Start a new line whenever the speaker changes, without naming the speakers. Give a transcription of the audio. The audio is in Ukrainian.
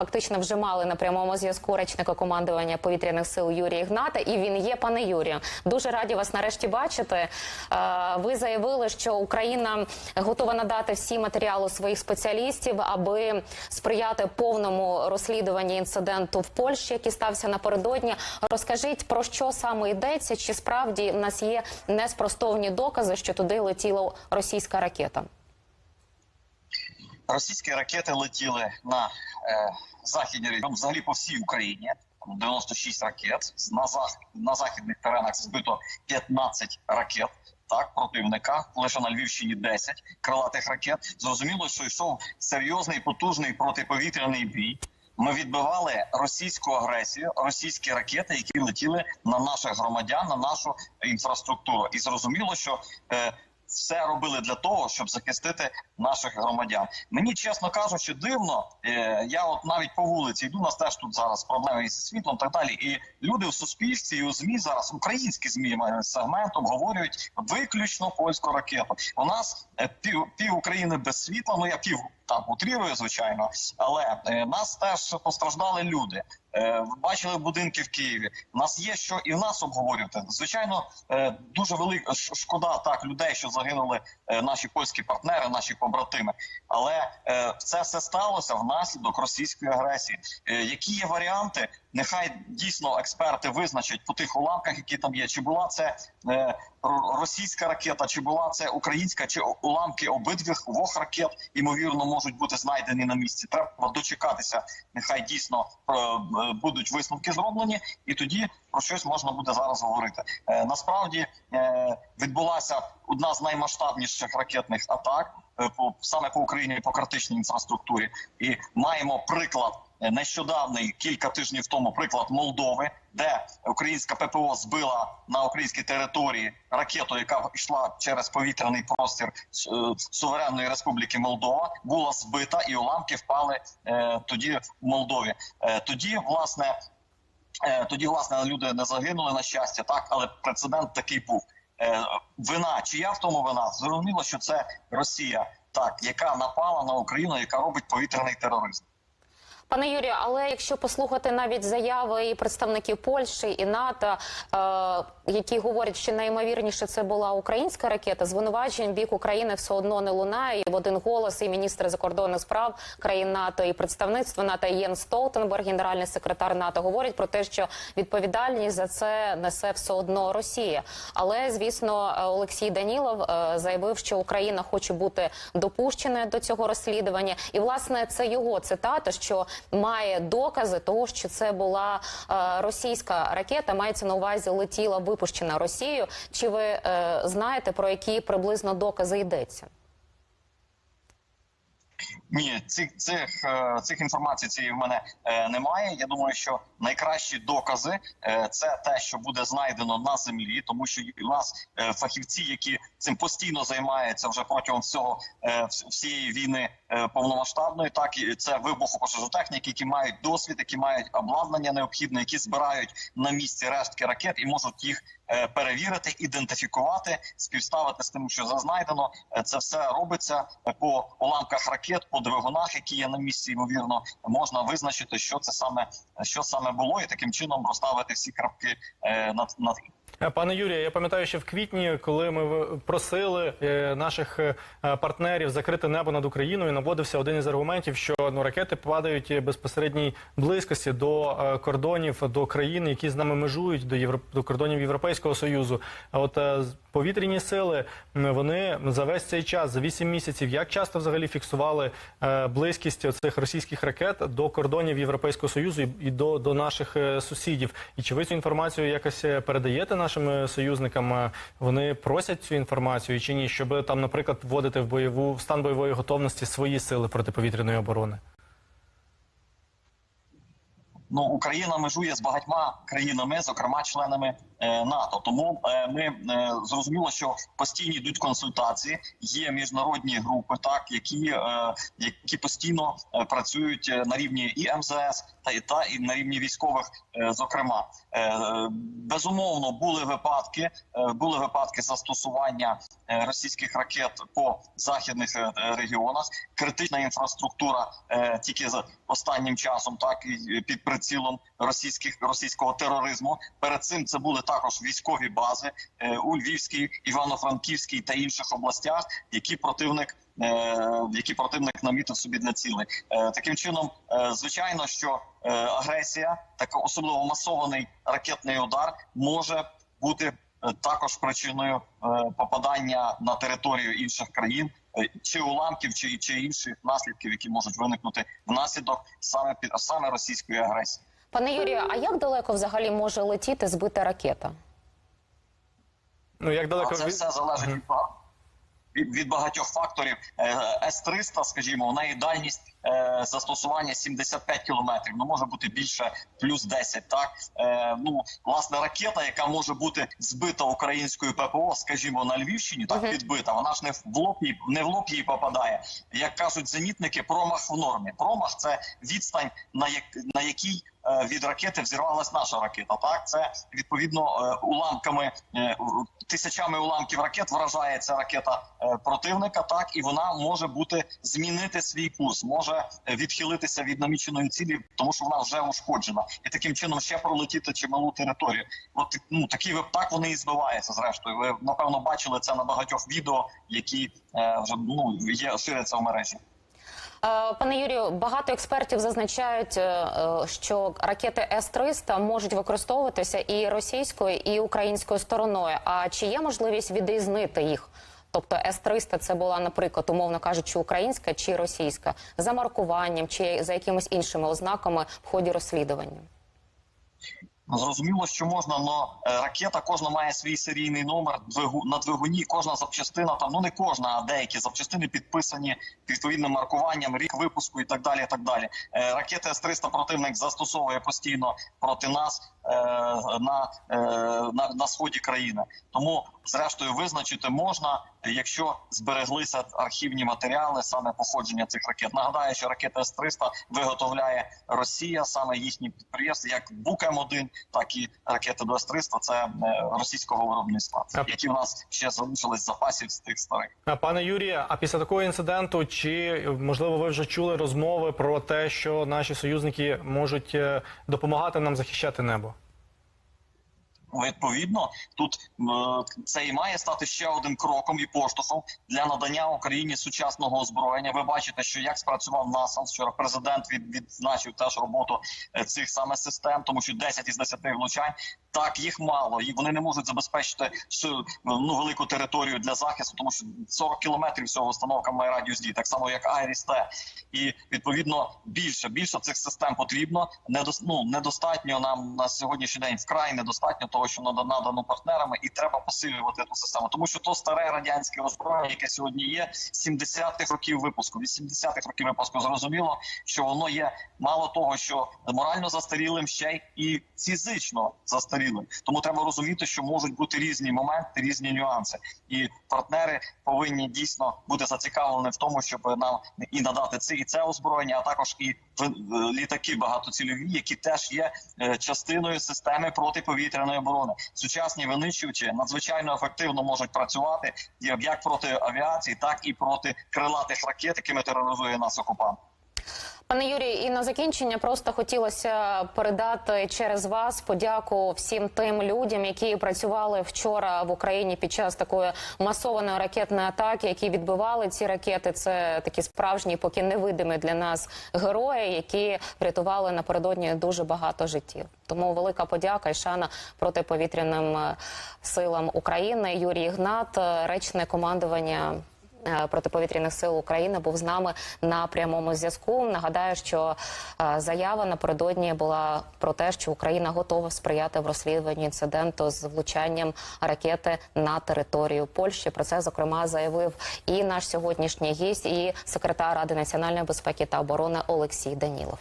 Фактично вже мали на прямому зв'язку речника командування повітряних сил Юрія Ігната, і він є, пане Юрію. Дуже раді вас нарешті бачити. Е, Ви заявили, що Україна готова надати всі матеріали своїх спеціалістів, аби сприяти повному розслідуванні інциденту в Польщі, який стався напередодні. Розкажіть про що саме йдеться? Чи справді в нас є неспростовні докази, що туди летіла російська ракета?
Російські ракети летіли на е, західні регіони, взагалі по всій Україні. 96 ракет на зах на західних теренах збито 15 ракет. Так, противника лише на Львівщині 10 крилатих ракет. Зрозуміло, що йшов серйозний потужний протиповітряний бій. Ми відбивали російську агресію, російські ракети, які летіли на наших громадян, на нашу інфраструктуру. І зрозуміло, що е, все робили для того, щоб захистити наших громадян. Мені чесно кажучи, дивно. Е, я от навіть по вулиці йду. Нас теж тут зараз проблеми із світлом, так далі. І люди в суспільстві і у змі зараз українські змі е, сегмент обговорюють виключно польську ракету. У нас е, пів пів України без світла. Ну я пів там утрірую, звичайно, але е, нас теж постраждали люди. Е, ви бачили будинки в Києві. У нас є що і в нас обговорювати. Звичайно, е, дуже велика шкода так людей, що загинули е, наші польські партнери, наші побратими. Але це все сталося внаслідок російської агресії. Які є варіанти? Нехай дійсно експерти визначать по тих уламках, які там є. Чи була це російська ракета, чи була це українська, чи уламки обидвих двох ракет ймовірно можуть бути знайдені на місці. Треба дочекатися. Нехай дійсно будуть висновки зроблені, і тоді про щось можна буде зараз говорити. Е, насправді е, відбулася одна з наймасштабніших ракетних атак е, саме по Україні по критичній інфраструктурі, і маємо приклад. Е, Нещодавний кілька тижнів тому приклад Молдови, де українська ППО збила на українській території ракету, яка йшла через повітряний простір е, суверенної республіки Молдова, була збита, і уламки впали е, тоді в Молдові. Тоді, власне, тоді власне люди не загинули на щастя, так але прецедент такий був. Вина чия в тому вина? Зрозуміло, що це Росія, так яка напала на Україну, яка робить повітряний тероризм.
Пане Юрію, але якщо послухати навіть заяви і представників Польщі і НАТО, е, які говорять, що найімовірніше це була українська ракета, звинувачень бік України все одно не лунає. І в один голос і міністр закордонних справ країн НАТО і представництво НАТО Єн Столтенберг, генеральний секретар НАТО, говорять про те, що відповідальність за це несе все одно Росія. Але звісно, Олексій Данілов е, заявив, що Україна хоче бути допущеною до цього розслідування, і власне це його цитата, що має докази того, що це була е, російська ракета. Мається на увазі летіла випущена Росією. Чи ви е, знаєте про які приблизно докази йдеться?
Ні, цих цих е, цих інформацій цієї в мене е, немає. Я думаю, що найкращі докази е, це те, що буде знайдено на землі, тому що у нас фахівці, які цим постійно займаються вже протягом всього всієї війни повномасштабної, так і це вибухопожежотехніки, які мають досвід, які мають обладнання необхідне, які збирають на місці рештки ракет і можуть їх перевірити, ідентифікувати, співставити з тим, що знайдено. Е, Це все робиться по уламках ракет, по двигунах, які є на місці. Ймовірно, можна визначити, що це саме що саме було, і таким чином розставити всі крапки е, над над
Пане Юрію, я пам'ятаю, що в квітні, коли ми просили е, наших е, партнерів закрити небо над Україною, наводився один із аргументів, що ну ракети падають безпосередній близькості до е, кордонів до країн, які з нами межують до євро... до кордонів Європейського союзу. А от повітряні сили вони за весь цей час, за 8 місяців, як часто взагалі фіксували близькість цих російських ракет до кордонів Європейського союзу і, до, до наших сусідів? І чи ви цю інформацію якось передаєте нашим е, союзникам? Е, Вони просять цю інформацію чи ні, щоб там, наприклад, вводити в бойову в стан бойової готовності свої сили протиповітряної оборони?
ну Україна межує з багатьма країнами, зокрема членами НАТО. Тому е, ми е, зрозуміло, що постійні йдуть консультації. Є міжнародні групи, так які, е, які постійно е, працюють е, на рівні і МЗС та і та і на рівні військових. е, Зокрема, Е, безумовно були випадки, е, були випадки застосування е, російських ракет по західних е, регіонах. Критична інфраструктура е, тільки за останнім часом, так і під прицілом російських російського тероризму. Перед цим це були також військові бази е, у Львівській, Івано-Франківській та інших областях, які противник. е, Які противник намітив собі для цілей, Е, таким чином, звичайно, що агресія, так особливо масований ракетний удар, може бути також причиною попадання на територію інших країн, чи уламків, чи, чи інших наслідків, які можуть виникнути внаслідок саме під саме російської агресії.
Пане Юрію, а як далеко взагалі може летіти збита ракета?
Ну як далеко
це
від...
все залежить від, від, багатьох факторів. Е, С-300, скажімо, у неї дальність е, застосування 75 кілометрів. Ну може бути більше, плюс 10, Так е, ну власне ракета, яка може бути збита українською ППО, скажімо, на Львівщині, так підбита. Вона ж не в лоб їй, не в лоб їй попадає. Як кажуть зенітники, промах в нормі. Промах це відстань, на як на якій е, від ракети взірвалась наша ракета. Так, це відповідно е, уламками е, тисячами уламків ракет вражається ракета противника. Так і вона може бути змінити свій курс, може е, відхилитися від наміченої цілі, тому що вона вже ушкоджена, і таким чином ще пролетіти чималу територію. От ну такі так вони і збиваються. Зрештою, ви напевно бачили це на багатьох відео, які е, вже ну є ширяться в мережі.
Е, Пане Юрію, багато експертів зазначають, е, що ракети С-300 можуть використовуватися і російською, і українською стороною. А чи є можливість відрізнити їх? Тобто С-300 це була, наприклад, умовно кажучи, українська чи російська за маркуванням чи за якимись іншими ознаками в ході розслідування.
Ну, Зрозуміло, що можна, але ракета кожна має свій серійний номер на двигуні. Кожна запчастина там ну не кожна, а деякі запчастини підписані відповідним маркуванням, рік випуску і так далі. І так далі. Е, Ракети С-300 противник застосовує постійно проти нас на, е, на, на сході країни. Тому, зрештою, визначити можна, якщо збереглися архівні матеріали саме походження цих ракет. Нагадаю, що ракети С-300 виготовляє Росія, саме їхні підприємства, як Бук М1, так і ракети до С-300 це е, російського виробництва, які в нас ще залишились запасів з тих старих.
Пане Юрія, а після такого інциденту, чи можливо ви вже чули розмови про те, що наші союзники можуть е, допомагати нам захищати небо?
Відповідно, тут це і має стати ще одним кроком і поштовхом для надання Україні сучасного озброєння. Ви бачите, що як спрацював НАСАМС, що президент від, відзначив теж роботу е, цих саме систем, тому що 10 із 10 влучань. Так, їх мало, і вони не можуть забезпечити ну велику територію для захисту, тому що 40 кілометрів всього установка має радіус дії, так само як Айріс Т. І відповідно більше більше цих систем потрібно. Недос, ну, недостатньо нам на сьогоднішній день вкрай недостатньо того, що нада- надано партнерами, і треба посилювати ту систему, тому що то старе радянське озброєння, яке сьогодні є, 70-х років випуску, 80-х років випуску. Зрозуміло, що воно є мало того, що морально застарілим, ще й фізично застарілим. Тому треба розуміти, що можуть бути різні моменти, різні нюанси, і партнери повинні дійсно бути зацікавлені в тому, щоб нам і надати це і це озброєння, а також і е, літаки багатоцільові, які теж є е, частиною системи протиповітряної оборони. Сучасні винищувачі надзвичайно ефективно можуть працювати як проти авіації, так і проти крилатих ракет, якими тероризує нас окупант.
Пане Юрію, і на закінчення просто хотілося передати через вас подяку всім тим людям, які працювали вчора в Україні під час такої масованої ракетної атаки, які відбивали ці ракети. Це такі справжні, поки невидимі для нас герої, які врятували напередодні дуже багато життів. Тому велика подяка і шана протиповітряним е, силам України. Юрій Ігнат, е, речне командування протиповітряних сил України був з нами на прямому зв'язку. Нагадаю, що е, заява напередодні була про те, що Україна готова сприяти в розслідуванні інциденту з влучанням ракети на територію Польщі. Про це зокрема заявив і наш сьогоднішній гість, і секретар Ради національної безпеки та оборони Олексій Данілов.